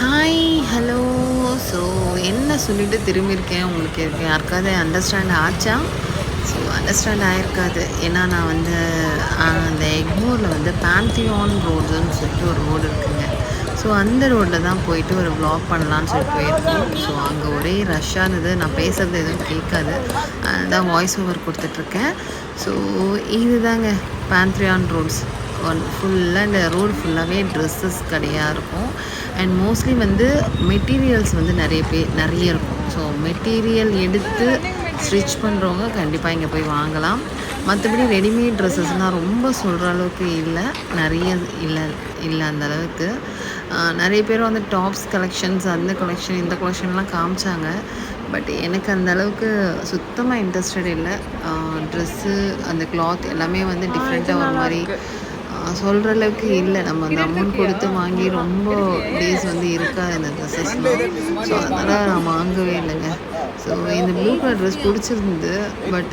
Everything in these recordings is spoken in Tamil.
ஹாய் ஹலோ ஸோ என்ன சொல்லிட்டு திரும்பியிருக்கேன்? உங்களுக்கு இருக்கு யாருக்காவது அண்டர்ஸ்டாண்ட் ஆச்சா? ஸோ அண்டர்ஸ்டாண்ட் ஆகிருக்காது ஏன்னா நான் வந்து அந்த எக்மூரில் வந்து பேந்தியான் ரோடுன்னு சொல்லிட்டு ஒரு ரோடு இருக்குங்க. ஸோ அந்த ரோட்டில் தான் போயிட்டு ஒரு ப்ளாக் பண்ணலான்னு சொல்லிட்டு போயிருக்கோம். ஸோ அங்கே ஒரே ரஷ்ஷாக இருந்தது நான் பேசுகிறது எதுவும் கேட்காது. அதான் வாய்ஸ் ஓவர் கொடுத்துட்ருக்கேன் ஸோ இதுதாங்க பேந்த்ரியான் ரோட்ஸ் ஒன் ஃபுல்லாக இந்த ரோடு ஃபுல்லாகவே ட்ரெஸ்ஸஸ் கடையாக இருக்கும். அண்ட் மோஸ்ட்லி வந்து மெட்டீரியல்ஸ் வந்து நிறைய பேர் நிறைய இருக்கும். ஸோ மெட்டீரியல் எடுத்து ஸ்டிச் பண்ணுறவங்க கண்டிப்பாக இங்கே போய் வாங்கலாம். மற்றபடி ரெடிமேட் ட்ரெஸ்ஸஸ்னால் ரொம்ப சொல்கிற அளவுக்கு இல்லை. நிறைய இல்லை இல்லை அந்த அளவுக்கு. நிறைய பேர் வந்து டாப்ஸ் கலெக்ஷன்ஸ் அந்த கலெக்ஷன் இந்த கலெக்ஷன்லாம் காமிச்சாங்க. பட் எனக்கு அந்த அளவுக்கு சுத்தமாக இன்ட்ரெஸ்டட் இல்லை. ட்ரெஸ்ஸு அந்த கிளாத் எல்லாமே வந்து டிஃப்ரெண்ட்டாக ஒரு மாதிரி சொல்கிற அளவுக்கு இல்லை. நம்ம அந்த அமௌண்ட் கொடுத்து வாங்கி ரொம்ப டேஸ் வந்து இருக்காது இந்த ட்ரெஸ்ஸஸ்லாம் ஸோ அதனால் நான் வாங்கவே இல்லைங்க. ஸோ இந்த ப்ளூ கலர் ட்ரெஸ் பிடிச்சிருந்து பட்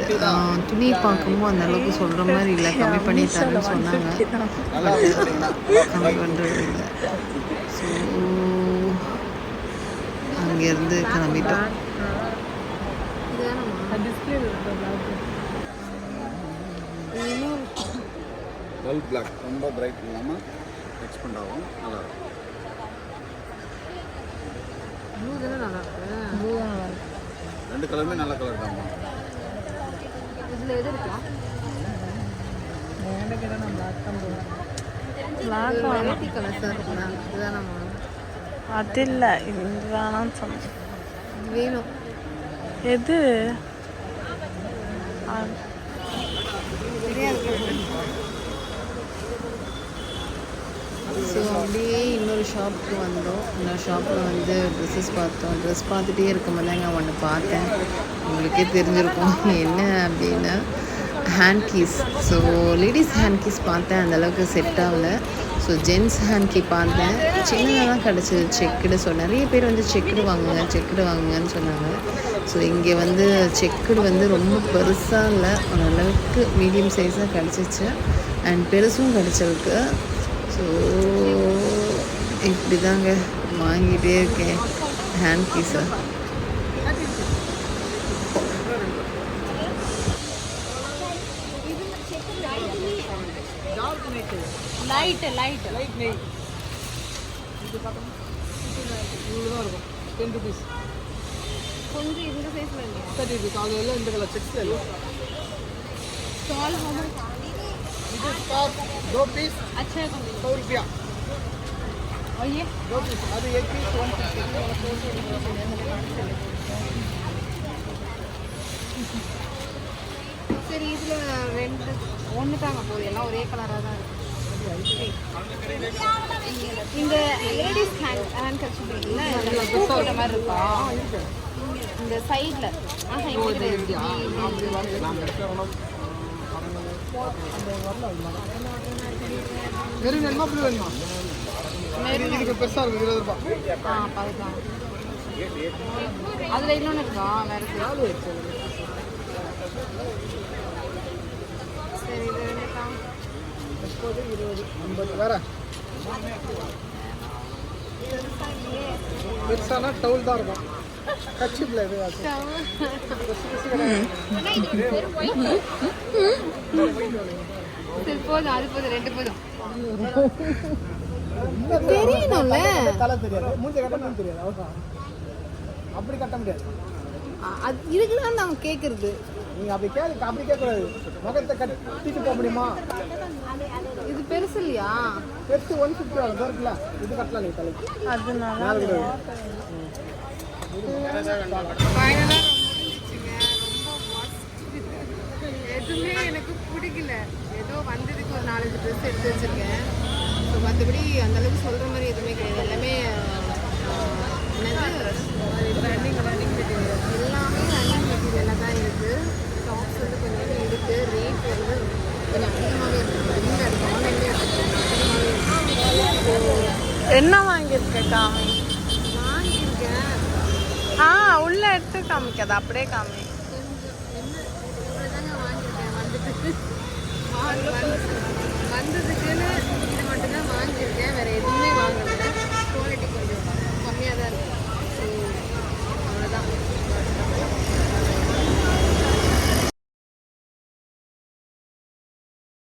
துணி பார்க்கும்போது அந்த அளவுக்கு சொல்கிற மாதிரி இல்லை. கம்மி பண்ணி தரேன்னு சொன்னாங்க. பட் கம்மி பண்ணுறது இல்லை. ஸோ அங்கேருந்து கிளம்பிட்டோம். வெல் பிளாக் ரொம்ப பிரைட் இல்லாமல் எக்ஸ்பெண்ட் ஆகும். நல்லா இருக்கும் ப்ளூ தானே நல்லா இருக்கு. ரெண்டு கலருமே நல்ல கலர் தான். இதில் எது நம்ம அது இல்லை. இது வேணாம்னு சொன்னேன். வேணும். எது? ஸோ அப்படியே இன்னொரு ஷாப்புக்கு வந்தோம். இன்னொரு ஷாப்பில் வந்து ட்ரெஸ்ஸஸ் பார்த்தோம். ட்ரெஸ் பார்த்துட்டே இருக்கும்போது தாங்க ஒன்று பார்த்தேன். உங்களுக்கே தெரிஞ்சிருக்கும். என்ன அப்படின்னா hankies so ladies hankies பார்த்தேன். அந்தளவுக்கு செட் ஆகலை. ஸோ ஜென்ஸ் ஹேண்ட் கீ பார்த்தேன். சின்னதாக தான் கிடச்சிது. செக்குடு ஸோ நிறைய பேர் வந்து செக்குடு வாங்குங்க செக்குடு வாங்குங்கன்னு சொன்னாங்க. ஸோ இங்கே வந்து செக்குடு வந்து ரொம்ப பெருசாக இல்லை. ஓரளவுக்கு மீடியம் சைஸாக கிடச்சிச்சு. அண்ட் பெருசும் கிடச்சிருக்கு. ஸோ இப்படி தாங்க வாங்கிட்டே இருக்கேன் ஹேண்ட் கீஸை லைட் லைட் லைட் நெய் இது பார்த்தோம் இவ்வளோ தான் இருக்கும் டென் ருபீஸ் கொஞ்சம் இந்த சைஸ் வேணும் சரி இது காலையில் இந்த கலர் செக்ஸ் எல்லாம் சால் ஹோம் இது டாப் दो पीस अच्छा है कौन सौ रुपया और ये दो पीस அது एक पीस वन சரி இதில் ரெண்டு ஒன்று தாங்க போகுது எல்லாம் ஒரே கலராக தான் இருக்கு இந்த லேடிஸ் ஹேண்ட் ஹேண்ட் கட்சி இருக்குல்ல இதுல பூ போட்ட மாதிரி இருக்கா இந்த சைடில் ஆஹா இங்கே வெறும் வேணுமா? ப்ளூ வேணுமா? மெரூன் இதுக்கு பெருசாக இருக்கும் இருபது ரூபாய். ஆ அதில் இன்னொன்று இருக்கா? வேறு சரி இது என்னக்கா முப்பது இருபது ஐம்பது. வேற? பெருசானா டவுல் தான் இருக்கும். எது ஆச்சு சரி போதும் அது போதும் ரெண்டு போதும் தெரியணும்ல தலை தெரியாது மூஞ்ச கட்ட மூஞ்சி தெரியாது அவ்வளோதான் அப்படி கட்ட முடியாது அது இதுக்கு தான் நான் கேட்குறது நீங்கள் அப்படி கேட்க அப்படி கேட்கக்கூடாது முகத்தை கட்டிட்டு போக முடியுமா இது பெருசு இல்லையா பெருசு ஒன் ஃபிஃப்டி ஆகும் இருக்குல்ல இது கட்டலாம் நீ தலைக்கு அதனால மேலே கூட ஃபைனலாக எதுவுமே எனக்கு பிடிக்கல. ஏதோ வந்ததுக்கு ஒரு நாலஞ்சு ட்ரெஸ் எடுத்து வச்சிருக்கேன். ஸோ மற்றபடி அந்தளவுக்கு சொல்கிற மாதிரி எதுவுமே கிடையாது. எல்லாமே ஆஹ், என்னது? ரன்னிங் ரன்னிங் மெட்டீரியல் எல்லாமே ரன்னிங் மெட்டீரியலாக தான் இருக்குது டாப்ஸ் வந்து கொஞ்சம் இருக்குது ரேட் வந்து கொஞ்சம் அதிகமாகவே இருக்குது ஆன்லைன்லேயே இருக்குது என்ன வாங்கியிருக்க காமி வாங்கியிருக்கேன் ஆ உள்ள எடுத்து காமிக்காது அப்படியே காமி. வந்ததுக்குன்னு இது மட்டும்தான் வாங்கியிருக்கேன். வேற எதுவுமே வாங்கல.